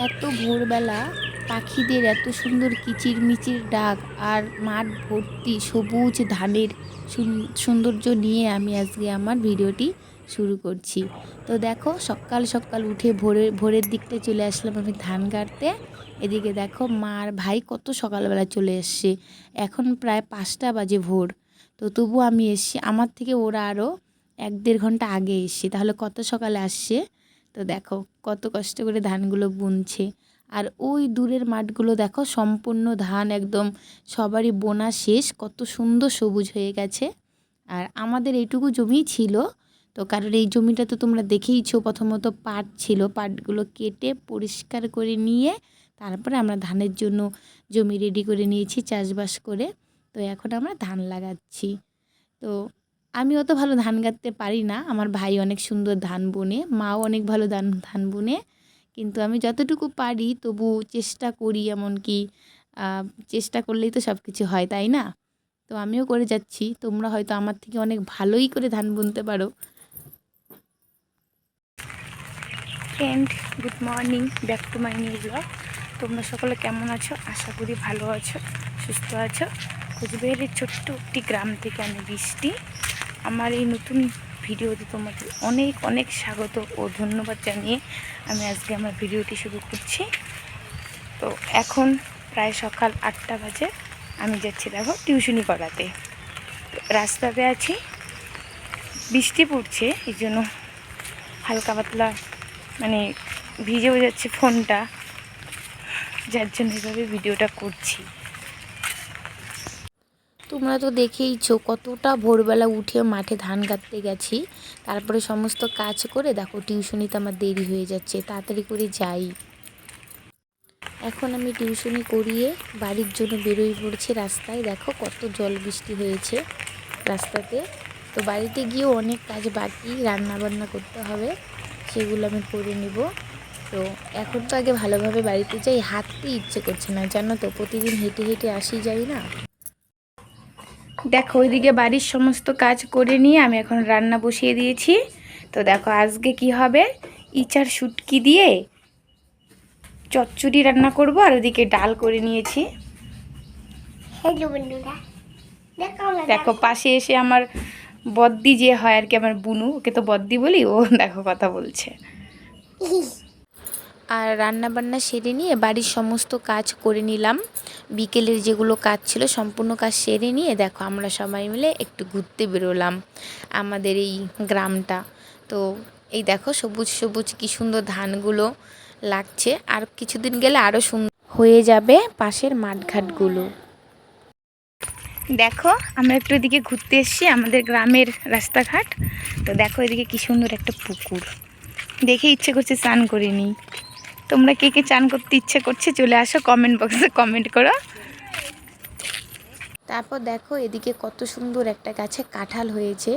এত ভোরবেলা পাখিদের এত সুন্দর কিচির মিচির ডাক আর মাঠ ভর্তি সবুজ ধানের সুন- সৌন্দর্য নিয়ে আমি আজকে আমার ভিডিওটি শুরু করছি। তো দেখো সকাল সকাল উঠে ভোরের ভোরের দিকটা চলে আসলাম আমি ধান কাটতে। এদিকে দেখো মা আর ভাই কত সকালবেলা চলে এসছে। এখন প্রায় পাঁচটা বাজে ভোর। তো তবু আমি এসছি, আমার থেকে ওরা আরও এক দেড় ঘণ্টা আগে এসছে। তাহলে কত সকালে আসছে? তো দেখো, কত কষ্ট করে ধানগুলো বুনছে। আর ওই দূরের মাঠগুলো দেখো, সম্পূর্ণ ধান একদম সবারই বোনা শেষ, কত সুন্দর সবুজ হয়ে গেছে। আর আমাদের এইটুকু জমিই ছিল, তো কারণ এই জমিটা তো তোমরা দেখেইছো, প্রথমত পাট ছিল, পাটগুলো কেটে পরিষ্কার করে নিয়ে তারপরে আমরা ধানের জন্য জমি রেডি করে নিয়েছি, চাষবাস করে। তো এখন আমরা ধান লাগাচ্ছি। তো আমি অত ভালো ধান কাটতে পারি না। আমার ভাই অনেক সুন্দর ধান বুনে, মাও অনেক ভালো ধান ধান বুনে। কিন্তু আমি যতটুকু পারি তবু চেষ্টা করি এমনকি চেষ্টা করলেই তো সব কিছু হয়, তাই না? তো আমিও করে যাচ্ছি। তোমরা হয়তো আমার থেকে অনেক ভালোই করে ধান বুনতে পারো। Friend good morning back to my new blog তোমরা সকলে কেমন আছো? আশা করি ভালো আছো, সুস্থ আছো। কুচবিহারের ছোট্ট একটি গ্রাম থেকে আমি বৃষ্টি। আমার এই নতুন ভিডিওতে তোমাদের অনেক অনেক স্বাগত ও ধন্যবাদ জানিয়ে আমি আজকে আমার ভিডিওটি শুরু করছি। তো এখন প্রায় সকাল আটটা বাজে, আমি যাচ্ছি দেখো টিউশনি করাতে রাস্তাতে আছি, বৃষ্টি পড়ছে, এই জন্য হালকা পাতলা মানে ভিজেও যাচ্ছে ফোনটা, যার জন্য এভাবে ভিডিওটা করছি। তোমরা তো দেখেইছো কতটা ভোরবেলা উঠে মাঠে ধান কাটতে গেছি। তারপরে সমস্ত কাজ করে দেখো টিউশনিতে আমার দেরি হয়ে যাচ্ছে, তাড়াতাড়ি করে যাই। এখন আমি টিউশনি করিয়ে বাড়ির জন্য বেরোই পড়ছি রাস্তায়, দেখো কত জল বৃষ্টি হয়েছে রাস্তাতে। তো বাড়িতে গিয়েও অনেক কাজ বাকি রান্না বান্না করতে হবে, সেগুলো আমি করে নিব। তো এখন তো আগে ভালোভাবে বাড়িতে যাই, হাঁটতে ইচ্ছে করছে না, জানো তো, প্রতিদিন হেঁটে হেঁটে আসি যাই না। দেখো ওইদিকে বাড়ির সমস্ত কাজ করে নিয়ে আমি এখন রান্না বসিয়ে দিয়েছি। তো দেখো আজকে কি হবে? ইচার শুটকি দিয়ে চচ্চড়ি রান্না করব আর ওদিকে ডাল করে নিয়েছি। দেখো দেখো পাশে এসে আমার বদ্দি যে হয় আর কি আমার বুনু ওকে তো বদ্দি বলি ও দেখো কথা বলছে। আর রান্না বান্না সেরে নিয়ে বাড়ির সমস্ত কাজ করে নিলাম। বিকেলের যেগুলো কাজ ছিল সম্পূর্ণ কাজ সেরে নিয়ে দেখো আমরা সবাই মিলে একটু ঘুরতে বেরোলাম আমাদের এই গ্রামটা। তো এই দেখো সবুজ সবুজ কি সুন্দর ধানগুলো লাগছে। আর কিছুদিন গেলে আরও সুন্দর হয়ে যাবে পাশের মাঠঘাটগুলো। দেখো আমরা একটু এদিকে ঘুরতে এসেছি আমাদের গ্রামের রাস্তাঘাট। তো দেখো এদিকে কি সুন্দর একটা পুকুর। দেখে ইচ্ছে করছে স্নান করে নিই। তোমরা কে কে চান করতে ইচ্ছে করছে চলে আসো কমেন্ট বক্সে কমেন্ট করো। তারপর দেখো এদিকে কত সুন্দর একটা গাছে কাঁঠাল হয়েছে।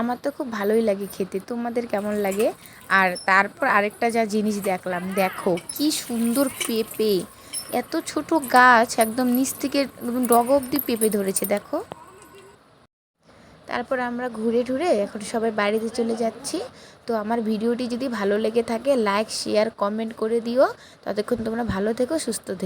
আমার তো খুব ভালোই লাগে খেতে। তোমাদের কেমন লাগে? আর তারপর আরেকটা যা জিনিস দেখলাম, দেখো কি সুন্দর পেঁপে। এত ছোট গাছ, একদম নিচ থেকে একদম ডগ অব্দি পেঁপে ধরেছে, দেখো। তারপর আমরা ঘুরে ঘুরে এখন সবাই বাড়িতে চলে যাচ্ছি। তো আমার ভিডিওটি যদি ভালো লেগে থাকে লাইক শেয়ার কমেন্ট করে দিও। ততক্ষণ তোমরা ভালো থেকো, সুস্থ থেকো।